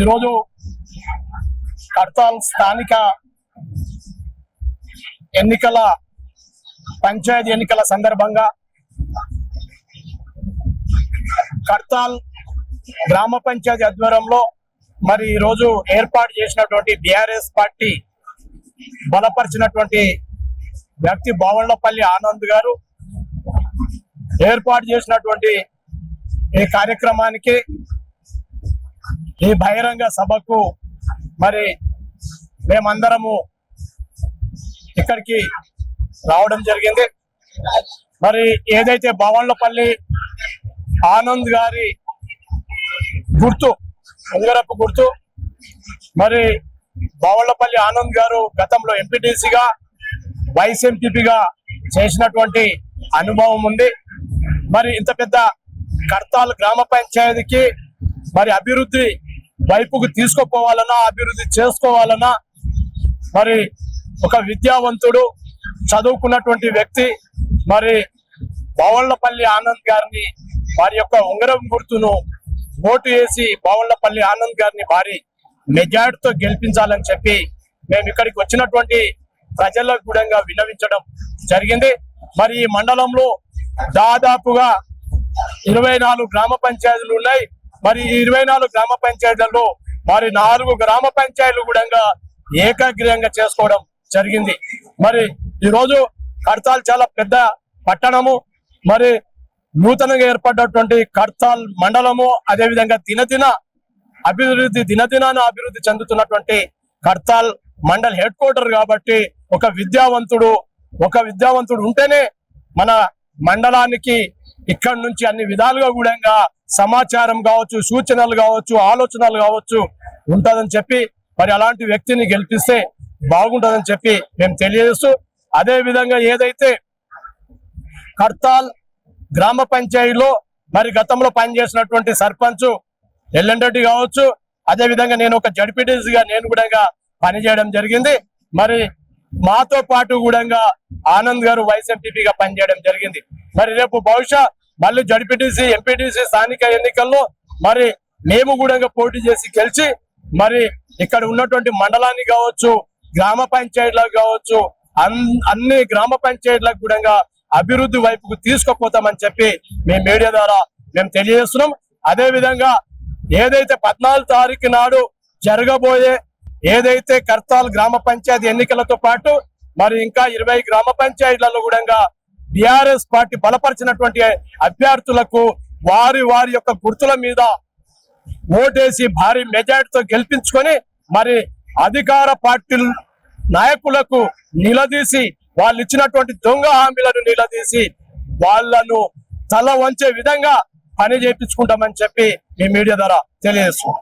ఈరోజు కడతాల్ స్థానిక ఎన్నికల పంచాయతీ ఎన్నికల సందర్భంగా కడతాల్ గ్రామ పంచాయతీ ఆధ్వర్యంలో మరి ఈరోజు ఏర్పాటు చేసినటువంటి బిఆర్ఎస్ పార్టీ బలపరిచినటువంటి వ్యక్తి బావళ్ళపల్లి ఆనంద్ గారు ఏర్పాటు చేసినటువంటి ఈ కార్యక్రమానికి ఈ బహిరంగ సభకు మరి మేమందరము ఇక్కడికి రావడం జరిగింది. మరి ఏదైతే భవన్లపల్లి ఆనంద్ గారి గుర్తు ఉంగరపు గుర్తు మరి భవన్లపల్లి ఆనంద్ గారు గతంలో ఎంపీటీసీగా వైస్ ఎంపీపీగా చేసినటువంటి అనుభవం ఉంది. మరి ఇంత పెద్ద కర్తాల్ గ్రామ పంచాయతీకి మరి అభివృద్ధి వైపుకు తీసుకుపోవాలన్నా అభివృద్ధి చేసుకోవాలన్నా మరి ఒక విద్యావంతుడు చదువుకున్నటువంటి వ్యక్తి మరి బావళ్ళపల్లి ఆనంద్ గారిని వారి యొక్క ఉంగరం గుర్తును ఓటు వేసి బావళ్ళపల్లి ఆనంద్ గారిని భారీ మెజార్టీతో గెలిపించాలని చెప్పి మేము ఇక్కడికి వచ్చినటువంటి ప్రజలకు కూడా విన్నవించడం జరిగింది. మరి ఈ మండలంలో దాదాపుగా ఇరవై నాలుగు గ్రామ పంచాయతీలు ఉన్నాయి. మరి ఇరవై నాలుగు గ్రామ పంచాయతీలలో మరి నాలుగు గ్రామ పంచాయతీలు కూడా ఏకాగ్రీయంగా చేసుకోవడం జరిగింది. మరి ఈరోజు కడతాల్ చాలా పెద్ద పట్టణము. మరి నూతనంగా ఏర్పడ్డటువంటి కడతాల్ మండలము అదేవిధంగా దినదిన అభివృద్ధి దినదినాన అభివృద్ధి చెందుతున్నటువంటి కడతాల్ మండల్ హెడ్ క్వార్టర్ కాబట్టి ఒక విద్యావంతుడు ఒక విద్యావంతుడు ఉంటేనే మన మండలానికి ఇక్కడ నుంచి అన్ని విధాలుగా కూడా సమాచారం కావచ్చు సూచనలు కావచ్చు ఆలోచనలు కావచ్చు ఉంటుందని చెప్పి మరి అలాంటి వ్యక్తిని గెలిపిస్తే బాగుంటుందని చెప్పి మేము తెలియజేస్తూ అదే విధంగా ఏదైతే కర్తాల్ గ్రామ పంచాయతీలో మరి గతంలో పనిచేసినటువంటి సర్పంచ్ ఎల్లంరెడ్డి కావచ్చు అదే విధంగా నేను ఒక జడ్పీటీసీగా నేను కూడా పనిచేయడం జరిగింది. మరి మాతో పాటు కూడా ఆనంద్ గారు వైస్ పనిచేయడం జరిగింది. మరి రేపు బహుశా మళ్ళీ జడ్పీటీసీ ఎంపీటీసీ స్థానిక ఎన్నికల్లో మరి మేము కూడా పోటీ చేసి గెలిచి మరి ఇక్కడ ఉన్నటువంటి మండలాన్ని కావచ్చు గ్రామ పంచాయతీలకు కావచ్చు అన్- అన్ని గ్రామ పంచాయతీలకు కూడా అభివృద్ధి వైపుకు తీసుకుపోతామని చెప్పి మేము మీడియా ద్వారా మేము తెలియజేస్తున్నాం. అదే విధంగా ఏదైతే పద్నాలుగు తారీఖు నాడు జరగబోయే ఏదైతే కర్తాల్ గ్రామ పంచాయతీ ఎన్నికలతో పాటు మరి ఇంకా ఇరవై గ్రామ పంచాయతీలలో కూడా బిఆర్ఎస్ పార్టీ బలపరిచినటువంటి అభ్యర్థులకు వారి వారి యొక్క గుర్తుల మీద ఓటేసి భారీ మెజార్టీతో గెలిపించుకొని మరి అధికార పార్టీ నాయకులకు నిలదీసి వాళ్ళు ఇచ్చినటువంటి దొంగ హామీలను నిలదీసి వాళ్ళను తల వంచే విధంగా పని చేయించుకుంటామని చెప్పి మీ మీడియా ద్వారా తెలియజేస్తున్నాం.